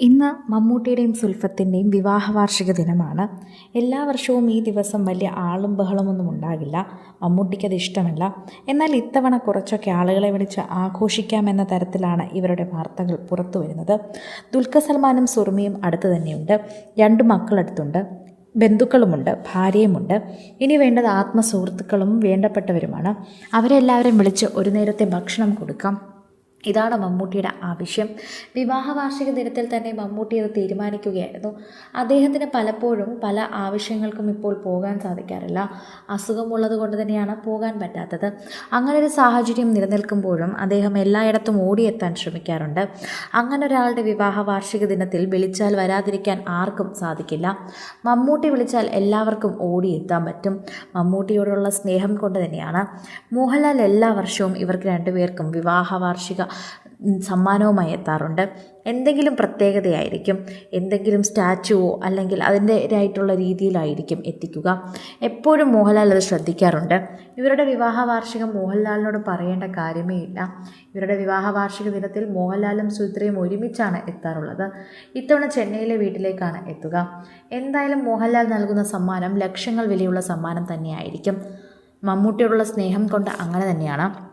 ഇന്ന് മമ്മൂട്ടിയുടെയും സുൽഫത്തിന്റെയും വിവാഹ വാർഷിക ദിനമാണ്. എല്ലാ വർഷവും ഈ ദിവസം വലിയ ആളും ബഹളമൊന്നും ഉണ്ടാകില്ല. മമ്മൂട്ടിക്കത് ഇഷ്ടമല്ല. എന്നാൽ ഇത്തവണ കുറച്ചൊക്കെ ആളുകളെ വിളിച്ച് ആഘോഷിക്കാമെന്ന തരത്തിലാണ് ഇവരുടെ വാർത്തകൾ പുറത്തു വരുന്നത്. ദുൽഖർ സൽമാനും സുർമിയും അടുത്ത് തന്നെയുണ്ട്. രണ്ട് മക്കളടുത്തുണ്ട്. ബന്ധുക്കളുമുണ്ട്. ഭാര്യയുമുണ്ട്. ഇനി വേണ്ടത് ആത്മസുഹൃത്തുക്കളും വേണ്ടപ്പെട്ടവരുമാണ്. അവരെല്ലാവരും വിളിച്ച് ഒരു നേരത്തെ ഭക്ഷണം കൊടുക്കാം. ഇതാണ് മമ്മൂട്ടിയുടെ ആവശ്യം. വിവാഹ വാർഷിക ദിനത്തിൽ തന്നെ മമ്മൂട്ടി അത് തീരുമാനിക്കുകയായിരുന്നു. അദ്ദേഹത്തിന് പലപ്പോഴും പല ആവശ്യങ്ങൾക്കും ഇപ്പോൾ പോകാൻ സാധിക്കാറില്ല. അസുഖമുള്ളത് കൊണ്ട് തന്നെയാണ് പോകാൻ പറ്റാത്തത്. അങ്ങനെ ഒരു സാഹചര്യം നിലനിൽക്കുമ്പോഴും അദ്ദേഹം എല്ലായിടത്തും ഓടിയെത്താൻ ശ്രമിക്കാറുണ്ട്. അങ്ങനെ ഒരാളുടെ വിവാഹ വാർഷിക ദിനത്തിൽ വിളിച്ചാൽ വരാതിരിക്കാൻ ആർക്കും സാധിക്കില്ല. മമ്മൂട്ടി വിളിച്ചാൽ എല്ലാവർക്കും ഓടിയെത്താൻ പറ്റും. മമ്മൂട്ടിയോടുള്ള സ്നേഹം കൊണ്ട് തന്നെയാണ്. മോഹൻലാൽ എല്ലാ വർഷവും ഇവർക്ക് രണ്ടുപേർക്കും വിവാഹ വാർഷിക സമ്മാനവുമായി എത്താറുണ്ട്. എന്തെങ്കിലും പ്രത്യേകതയായിരിക്കും എന്തെങ്കിലും സ്റ്റാച്ചുവോ അല്ലെങ്കിൽ അതിന്റെതായിട്ടുള്ള രീതിയിലായിരിക്കും എത്തിക്കുക. എപ്പോഴും മോഹൻലാൽ അത് ശ്രദ്ധിക്കാറുണ്ട്. ഇവരുടെ വിവാഹ വാർഷികം മോഹൻലാലിനോട് പറയേണ്ട കാര്യമേ ഇല്ല. ഇവരുടെ വിവാഹ വാർഷിക ദിനത്തിൽ മോഹൻലാലും സുത്രയും ഒരുമിച്ചാണ് എത്താറുള്ളത്. ഇത്തവണ ചെന്നൈയിലെ വീട്ടിലേക്കാണ് എത്തുക. എന്തായാലും മോഹൻലാൽ നൽകുന്ന സമ്മാനം ലക്ഷങ്ങൾ വിലയുള്ള സമ്മാനം തന്നെയായിരിക്കും. മമ്മൂട്ടിയോടുള്ള സ്നേഹം കൊണ്ട് അങ്ങനെ തന്നെയാണ്.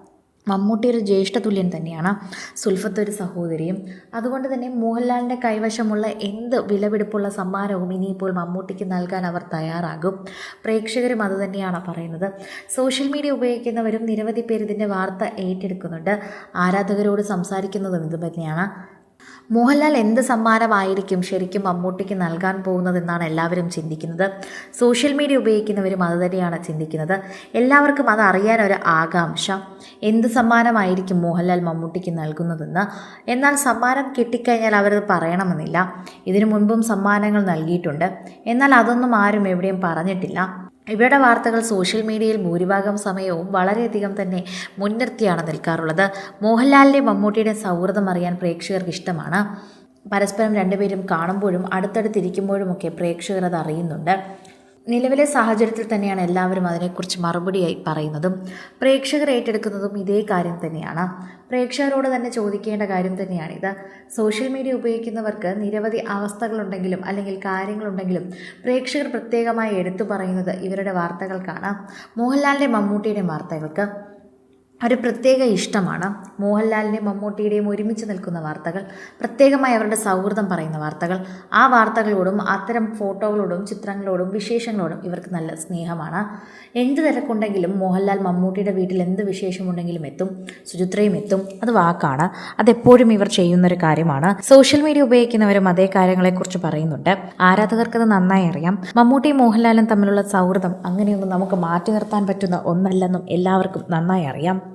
മമ്മൂട്ടി ഒരു ജ്യേഷ്ഠ തുല്യൻ തന്നെയാണ് സുൽഫത്ത് ഒരു സഹോദരിയും. അതുകൊണ്ട് തന്നെ മോഹൻലാലിന്റെ കൈവശമുള്ള എന്ത് വിലപിടിപ്പുള്ള സമ്മാനവും ഇനിയിപ്പോൾ മമ്മൂട്ടിക്ക് നൽകാൻ അവർ തയ്യാറാകും. പ്രേക്ഷകരും അതുതന്നെയാണ് പറയുന്നത്. സോഷ്യൽ മീഡിയ ഉപയോഗിക്കുന്നവരും നിരവധി പേര് ഇതിന്റെ വാർത്ത ഏറ്റെടുക്കുന്നുണ്ട്. ആരാധകരോട് സംസാരിക്കുന്നതും ഇത് തന്നെയാണ് മോഹൻലാൽ എന്ത് സമ്മാനമായിരിക്കും ശരിക്കും മമ്മൂട്ടിക്ക് നൽകാൻ പോകുന്നതെന്നാണ് എല്ലാവരും ചിന്തിക്കുന്നത്. സോഷ്യൽ മീഡിയ ഉപയോഗിക്കുന്നവരും അത് തന്നെയാണ് ചിന്തിക്കുന്നത്. എല്ലാവർക്കും അത് അറിയാൻ ഒരു ആകാംക്ഷ. എന്ത് സമ്മാനമായിരിക്കും മോഹൻലാൽ മമ്മൂട്ടിക്ക് നൽകുന്നതെന്ന്? എന്നാൽ സമ്മാനം കിട്ടിക്കഴിഞ്ഞാൽ അവരത് പറയണമെന്നില്ല. ഇതിനു മുൻപും സമ്മാനങ്ങൾ നൽകിയിട്ടുണ്ട്. എന്നാൽ അതൊന്നും ആരും എവിടെയും പറഞ്ഞിട്ടില്ല. ഇവരുടെ വാർത്തകൾ സോഷ്യൽ മീഡിയയിൽ ഭൂരിഭാഗം സമയവും വളരെയധികം തന്നെ മുൻനിർത്തിയാണ് നിൽക്കാറുള്ളത്. മോഹൻലാലിന്റെ മമ്മൂട്ടിയുടെ സൗഹൃദം അറിയാൻ പ്രേക്ഷകർക്ക് ഇഷ്ടമാണ്. പരസ്പരം രണ്ടുപേരും കാണുമ്പോഴും അടുത്തടുത്തിരിക്കുമ്പോഴുമൊക്കെ പ്രേക്ഷകർ അത് അറിയുന്നുണ്ട്. നിലവിലെ സാഹചര്യത്തിൽ തന്നെയാണ് എല്ലാവരും അതിനെക്കുറിച്ച് മറുപടിയായി പറയുന്നതും പ്രേക്ഷകർ ഏറ്റെടുക്കുന്നതും ഇതേ കാര്യം തന്നെയാണ്. പ്രേക്ഷകരോട് തന്നെ ചോദിക്കേണ്ട കാര്യം തന്നെയാണിത്. സോഷ്യൽ മീഡിയ ഉപയോഗിക്കുന്നവർക്ക് നിരവധി അവസ്ഥകളുണ്ടെങ്കിലും അല്ലെങ്കിൽ കാര്യങ്ങളുണ്ടെങ്കിലും പ്രേക്ഷകർ പ്രത്യേകമായി എടുത്തു പറയുന്നത് ഇവരുടെ വാർത്തകൾക്കാണ്. മോഹൻലാലിന്റെ മമ്മൂട്ടിയുടെ വാർത്തകൾക്ക് ഒരു പ്രത്യേക ഇഷ്ടമാണ്. മോഹൻലാലിന്റെയും മമ്മൂട്ടിയുടെയും ഒരുമിച്ച് നിൽക്കുന്ന വാർത്തകൾ പ്രത്യേകമായി അവരുടെ സൗഹൃദം പറയുന്ന വാർത്തകൾ ആ വാർത്തകളോടും അത്തരം ഫോട്ടോകളോടും ചിത്രങ്ങളോടും വിശേഷങ്ങളോടും ഇവർക്ക് നല്ല സ്നേഹമാണ്. എന്ത് തിരക്കുണ്ടെങ്കിലും മോഹൻലാൽ മമ്മൂട്ടിയുടെ വീട്ടിൽ എന്ത് വിശേഷമുണ്ടെങ്കിലും എത്തും സുചിത്രയും എത്തും. അത് വാക്കാണ്. അതെപ്പോഴും ഇവർ ചെയ്യുന്നൊരു കാര്യമാണ്. സോഷ്യൽ മീഡിയ ഉപയോഗിക്കുന്നവരും അതേ കാര്യങ്ങളെക്കുറിച്ച് പറയുന്നുണ്ട്. ആരാധകർക്കത് നന്നായി അറിയാം. മമ്മൂട്ടിയും മോഹൻലാലും തമ്മിലുള്ള സൗഹൃദം അങ്ങനെയൊന്നും നമുക്ക് മാറ്റി നിർത്താൻ പറ്റുന്ന ഒന്നല്ലെന്നും എല്ലാവർക്കും നന്നായി അറിയാം.